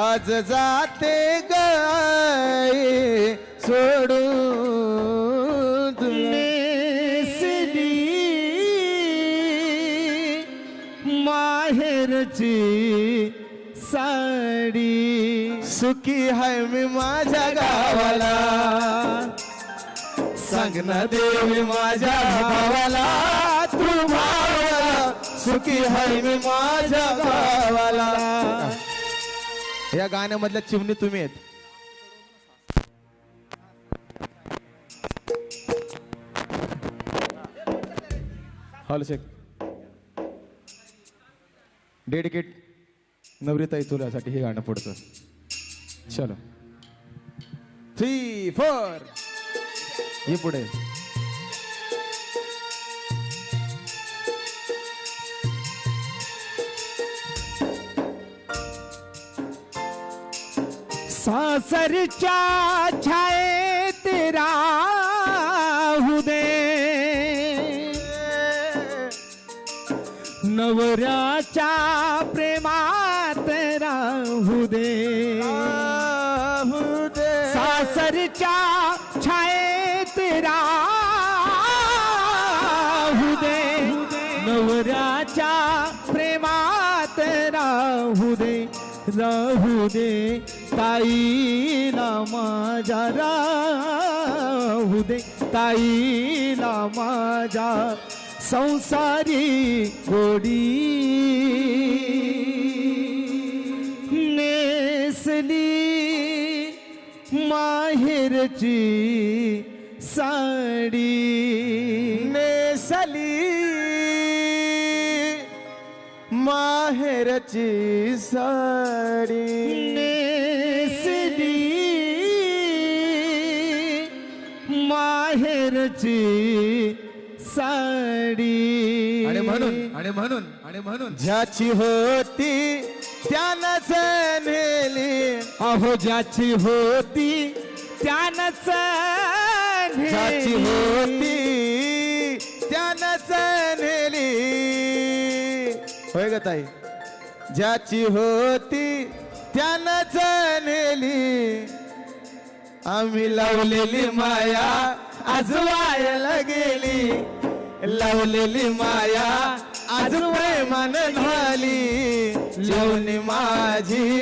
आज जाते गाय सोडून माहेरची साडी. सुखी हाय मी माझ्या गावाला. सांग ना देवी माझ्या भावाला तू भावाला. सुखी हाय मी माझ्या गावाला. या गाण्यामधल्या चिमणी तुम्ही आहेत. हॉल शेख. डेडिकेट नवरीताई तुलासाठी हे गाणं पुढचं. चलो. थ्री फोर हे पुढे. सासरच्या छायेत राहू दे. नवऱ्याच्या प्रेमात राहू दे. सासरच्या छायेत राहू दे. नवऱ्याच्या प्रेमात राहू दे. राहू दे ताईला माझ्या राहू दे ताईला माझ्या संसारी गोडी नेसली माहेरची साडी. ने माहेरची साडी नेसली. माहेरची साडी. आणि म्हणून आणि म्हणून आणि म्हणून. ज्याची होती त्यानंच नेली. अहो ज्याची होती त्यानंच ज्याची. होती त्यानंच नेली. होय ग ताई? ज्याची होती त्यानंच नेली आम्ही लावलेली माया आज वायाला गेली. लावलेली माया आज प्रेमान झाली. जेवणी माझी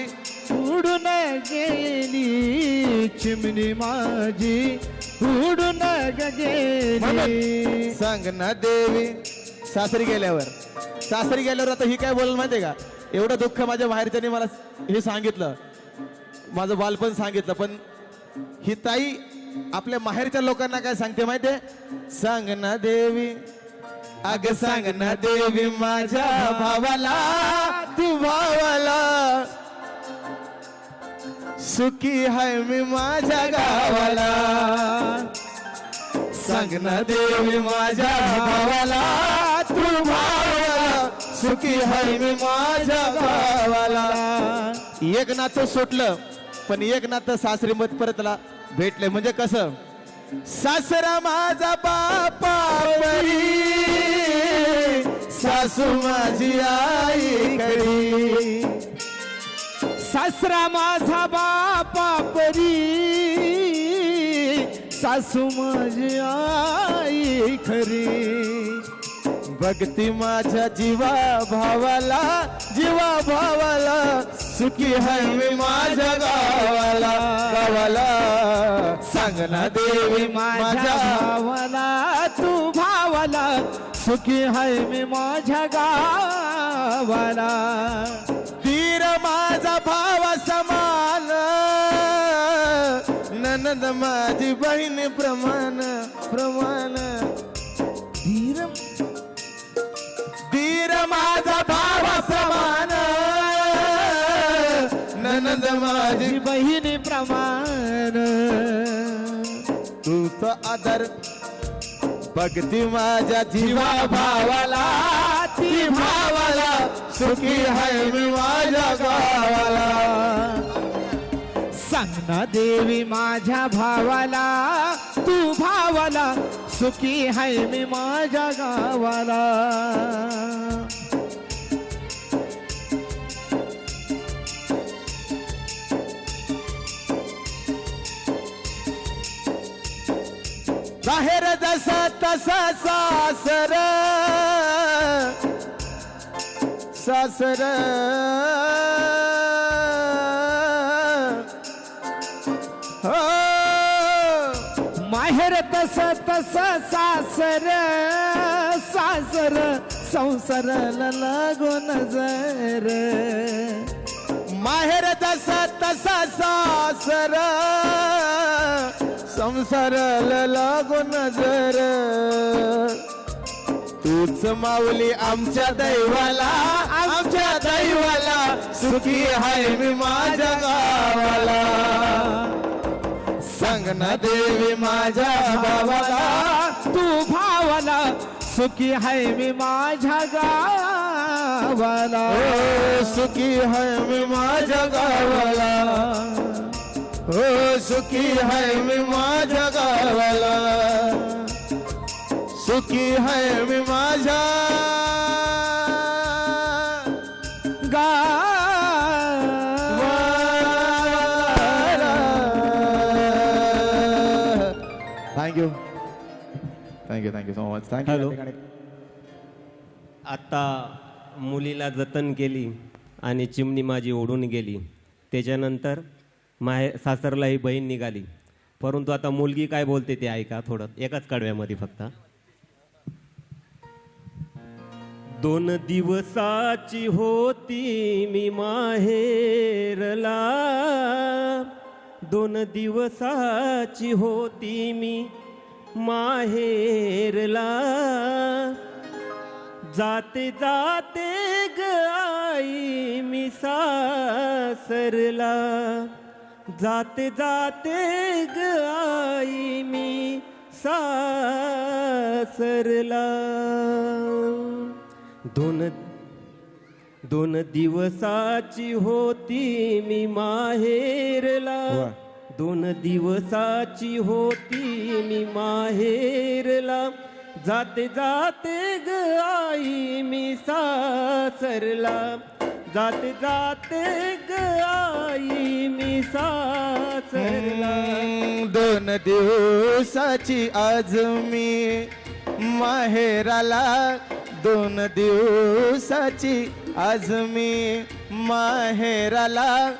उडून गेली. चिमणी माझी उडून गेली. सांग ना देवी सासरी गेल्यावर. सासरी गेल्यावर आता ही काय बोल माहितीये का? एवढं दुःख माझ्या बाहेरच्याने मला हे सांगितलं. माझं बालपण सांगितलं. पण ही ताई आपल्या माहेरच्या लोकांना काय सांगते माहितीये? सांग ना देवी. अग सांग ना देवी माझ्या भावाला तू भावाला. सुखी हाय मी माझ्या गावाला. सांग ना देवी माझ्या भावाला तू भाव सुखी हाय मी माझ्या गावाला एक नातं सुटलं पण एक नातं सासरी मत परतला. भेटले म्हणजे कसं? सासरा माझा बापा सासू माझी आई खरी. सासरा माझा बापा परी. सासू माझी आई खरी. भक्ती माझ्या जीवा भावाला जीवा भावाला. सुखी हाय मी माझ्या गावाला गावाला. सांग ना देवी माझ्या भावाला तू भावाला. सुखी हाय मी माझ्या गावाला. तीर माझा भावा समान. ननद माझी बहीण प्रमाण प्रमाण. माझा भावा समान ननद माझी बहिणी प्रमाण. तू तर आदर भक्ती माझ्या जीवा भावाला. ती भावाला सुखी हाय मी माझ्या गावाला सांग ना देवी माझ्या भावाला तू भावाला सुखी हाय मी माझ्या गावाला. बाहेर जस तस सासर. सासर. हो. माहेर तस तस सासर. सासर संसाराला लागून जर. माहेर तस तस सासर. संसाराला लागो जर तूच माऊली आमच्या दैवाला आमच्या दैवाला सुखी हाय मी माझ्या गावाला. सांग ना देवी माझ्या भावाला तू भावाला सुखी हाय मी माझ्या गावाला. सुखी हाय मी माझ्या गावाला. सुखी हाय मी माझ्या गावाला सुखी हाय मी माझ्या thank you thank you thank you so much. Thank you आत्ता मुलीला जतन केली आणि चिमणी माझी ओढून गेली. त्याच्यानंतर माय सासरला ही बहीण निघाली. परंतु आता मुलगी काय बोलते ते ऐका थोडं. एकाच कडव्यामध्ये फक्त. दोन दिवसाची होती मी माहेरला. दोन दिवसाची होती मी माहेरला. जाते जाते ग आई मी सासरला. जाते जाते ग आई मी सासरला. दोन दोन दिवसाची होती मी माहेरला. दोन दिवसाची होती मी माहेरला. जाते जाते ग आई मी सासरला. जाते जाते गाई आई मी सासरला. दोन दिवसाची आज मी माहेराला. दोन दिवसाची आज मी माहेराला.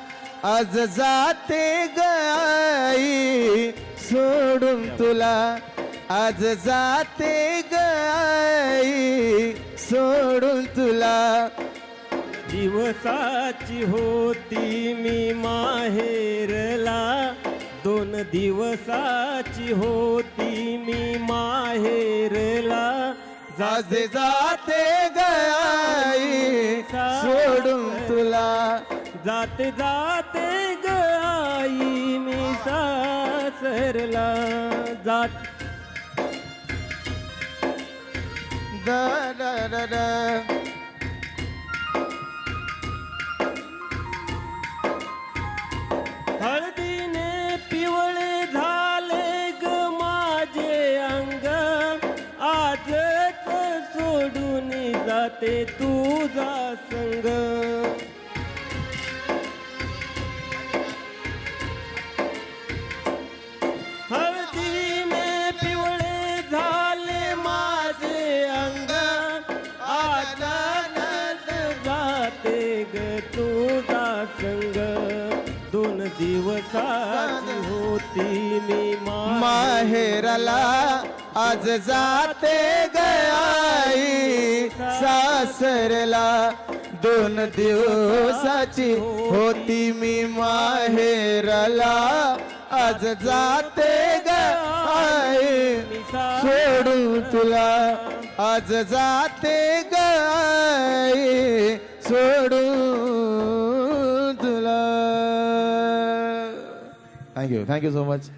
आज जाते गाई सोडून तुला. आज जाते गाई सोडून तुला. दिवसाची होती मी माहेरला. दोन दिवसाची होती मी माहेरला. आज जाते गाई सोडून तुला. जाते जाते ग आई मी सासरला जात. दा दा दा दा. तुझा संग। हळदीने पिवळे झाले माझे अंग। आजानात जाते ग तुझा संग। दोन दिवसात होती मी माहेर माहेराला आज जाते गयाई सासरला. दोन दिवसाची होती मी माहेरला. आज जाते गाई सोडू तुला. आज जाते गाई सोडू तुला. Thank you thank you so much